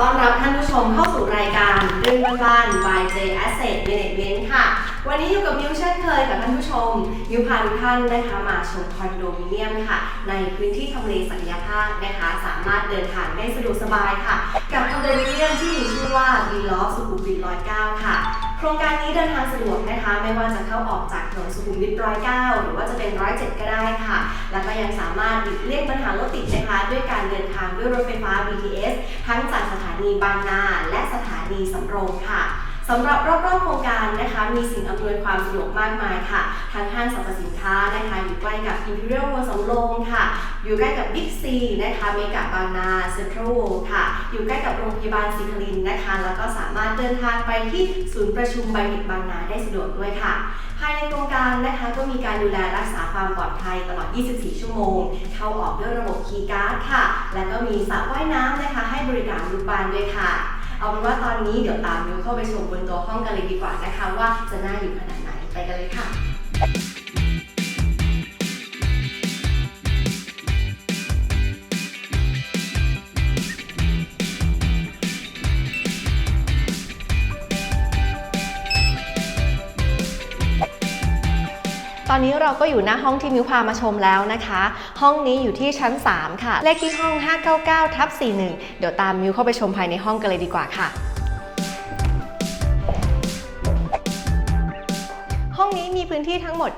ต้อนรับท่านผู้ชมเข้าสู่รายการเรื่องบ้านๆ by J Asset Management ค่ะ วันนี้อยู่กับมิวเช่นเคยกับท่านผู้ชมมิวพาทุกท่านนะคะมาชมคอนโดมิเนียมค่ะ ในพื้นที่ทำเลศักยภาพนะคะ สามารถเดินทางได้สะดวกสบายค่ะ กับคอนโดมิเนียมที่มีชื่อว่าวีล็อกสุขุมวิท109 ค่ะ โครงการนี้เดินทางสะดวกนะคะ ไม่ว่าจะเข้าออกจากถนนสุขุมวิทร้อยเก้าหรือว่าจะเป็นร้อยเจ็ดก็ได้ค่ะ แล้วก็ยังสามารถหลีกเลี่ยงปัญหารถติดนะคะ ด้วยการเดินทางด้วยรถไฟฟ้า BTS ทั้งจากสถานีบางนาและสถานีสำโรงค่ะ สำหรับรอบๆโครงการนะคะมีสิ่งอำนวยความสะดวกมากมายค่ะทั้งห้างสรรพสินค้านะคะอยู่ใกล้กับ Imperial World สำโรงค่ะ อยู่ใกล้กับ Big C นะคะเมกะบางนา Central World ค่ะ อยู่ใกล้กับโรงพยาบาลศรีคลินนะคะ แล้วก็สามารถเดินทางไปที่ศูนย์ประชุมไบบิดบางนาได้สะดวกด้วยค่ะภายในโครงการนะคะก็มีการดูแลรักษาความปลอดภัยตลอด 24 ชั่วโมง เข้าออกด้วยระบบคีย์การ์ดค่ะ และก็มีสระว่ายน้ำนะคะให้บริการลูกบ้านด้วยค่ะ เอาเป็นว่าตอนนี้เดี๋ยวตามมิวเข้าไปชมบนตัวห้องกันเลยดีกว่านะคะ ว่าจะน่าอยู่ขนาดไหนไปกันเลยค่ะ ตอนนี้เราก็อยู่หน้าห้องที่มิวพามาชมแล้วนะคะ ห้องนี้อยู่ที่ชั้น 3 ค่ะ เลขที่ห้อง 599ทับ41 เดี๋ยวตามมิวเข้าไปชมภายในห้องกันเลยดีกว่าค่ะ องนี้มีพื้นที่ทั้งหมด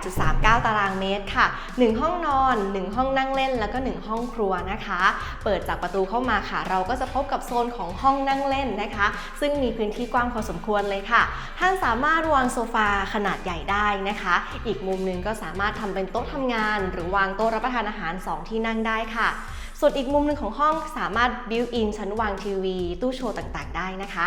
28.39 ตารางเมตรค่ะ 1 ห้องนอน 1 ห้องนั่งเล่น แล้วก็ 1 ห้องครัวนะคะ เปิดจากประตูเข้ามาค่ะ เราก็จะพบกับโซนของห้องนั่งเล่นนะคะ ซึ่งมีพื้นที่กว้างพอสมควรเลยค่ะ ท่านสามารถวางโซฟาขนาดใหญ่ได้นะคะ อีกมุมหนึงก็สามารถทำเป็นโต๊ะทำงาน หรือวางโต๊ะรับประทานอาหาร 2 ที่นั่งได้ค่ะส่วนอีกมุมหนึ่งของห้องสามารถบิวอินชั้นวางทีวี ตู้โชว์ต่างๆ ได้นะคะ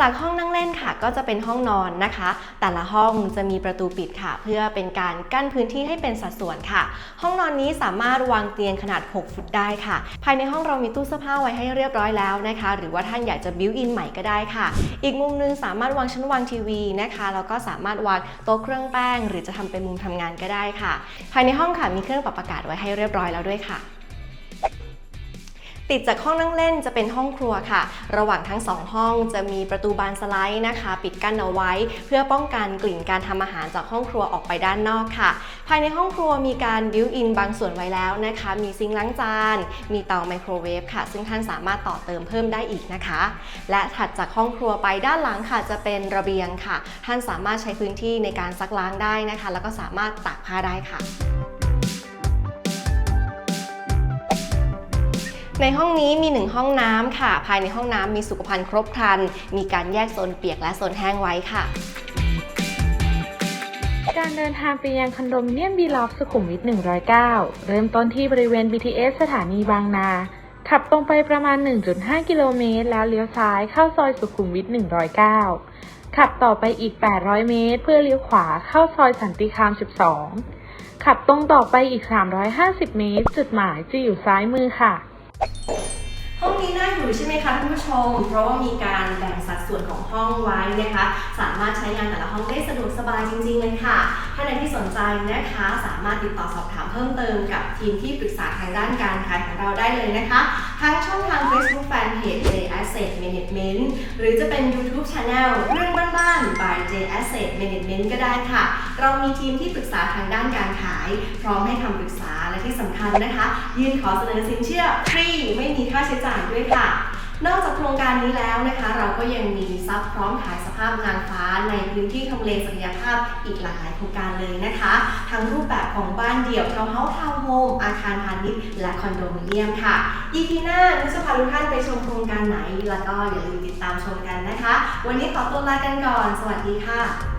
จากห้องนั่งเล่นค่ะ ก็จะเป็นห้องนอนนะคะ แต่ละห้องจะมีประตูปิดค่ะ เพื่อเป็นการกั้นพื้นที่ให้เป็นสัดส่วนค่ะ ห้องนอนนี้สามารถวางเตียงขนาด 6 ฟุตได้ค่ะ ภายในห้องเรามีตู้เสื้อผ้าไว้ให้เรียบร้อยแล้วนะคะ หรือว่าท่านอยากจะบิวอินใหม่ก็ได้ค่ะ อีกมุมหนึงสามารถวางชั้นวางทีวีนะคะแล้วก็สามารถวางโต๊ะเครื่องแป้ง หรือจะทำเป็นมุมทำงานก็ได้ค่ะ ภายในห้องค่ะมีเครื่องปรับอากาศไว้ให้เรียบร้อยแล้วด้วยค่ะ ติดจากห้องนั่งเล่นจะเป็นห้องครัวค่ะ ระหว่างทั้งสองห้องจะมีประตูบานสไลด์นะคะ ปิดกั้นเอาไว้ เพื่อป้องกันกลิ่นการทำอาหารจากห้องครัวออกไปด้านนอกค่ะ ภายในห้องครัวมีการบิวอินบางส่วนไว้แล้วนะคะ มีซิงค์ล้างจาน มีเตาไมโครเวฟค่ะ ซึ่งท่านสามารถต่อเติมเพิ่มได้อีกนะคะ และถัดจากห้องครัวไปด้านหลังค่ะ จะเป็นระเบียงค่ะ ท่านสามารถใช้พื้นที่ในการซักล้างได้นะคะ แล้วก็สามารถตากผ้าได้ค่ะ ในห้องนี้มี1ห้องน้ำค่ะ ภายในห้องน้ำมีสุขภัณฑ์ครบครัน มีการแยกโซนเปียกและโซนแห้งไว้ค่ะ การเดินทางไปยังคอนโดมิเนียมบีล็อกสุขุมวิท 109 เริ่มต้นที่บริเวณ BTS สถานีบางนา ขับตรงไปประมาณ 1.5 กิโลเมตร แล้วเลี้ยวซ้ายเข้าซอยสุขุมวิท 109 ขับต่อไปอีก 800 เมตร เพื่อเลี้ยวขวาเข้าซอยสันติคาม 12 ขับตรงต่อไปอีก 350 เมตร จุดหมายจะอยู่ซ้ายมือค่ะ ห้องนี้น่าอยู่ใช่ไหมคะท่านผู้ชม เพราะว่ามีการแบ่งสัดส่วนของห้องไว้นะคะ สามารถใช้งานแต่ละห้องได้สะดวกสบายจริงๆเลยค่ะ ท่านใดที่สนใจนะคะ สามารถติดต่อสอบถามเพิ่มเติมกับทีมที่ปรึกษาทางด้านการขายของเราได้เลยนะคะ ทางช่องทาง Facebook Fanpage J Asset Management หรือจะเป็น YouTube Channel เรื่องบ้านๆ by J Asset Management ก็ได้ค่ะ เรามีทีมที่ปรึกษาทางด้านการขาย พร้อมให้คำปรึกษาและที่สำคัญนะคะ ยื่นขอเสนอสินเชื่อฟรีไม่มีค่าใช้จ่ายด้วยค่ะ นอกจากโครงการนี้แล้วนะคะ เราก็ยังมีซับพร้อมขายสภาพนางฟ้าในพื้นที่ทำเลศักยภาพอีกหลากหลายโครงการเลยนะคะ ทั้งรูปแบบของบ้านเดี่ยวทาวน์เฮาส์ทาวน์โฮมอาคารพาณิชย์และคอนโดมิเนียมค่ะอีพีหน้านุชจะพาทุกท่านไปชมโครงการไหน แล้วก็อย่าลืมติดตามชมกันนะคะ วันนี้ขอตัวลากันก่อน สวัสดีค่ะ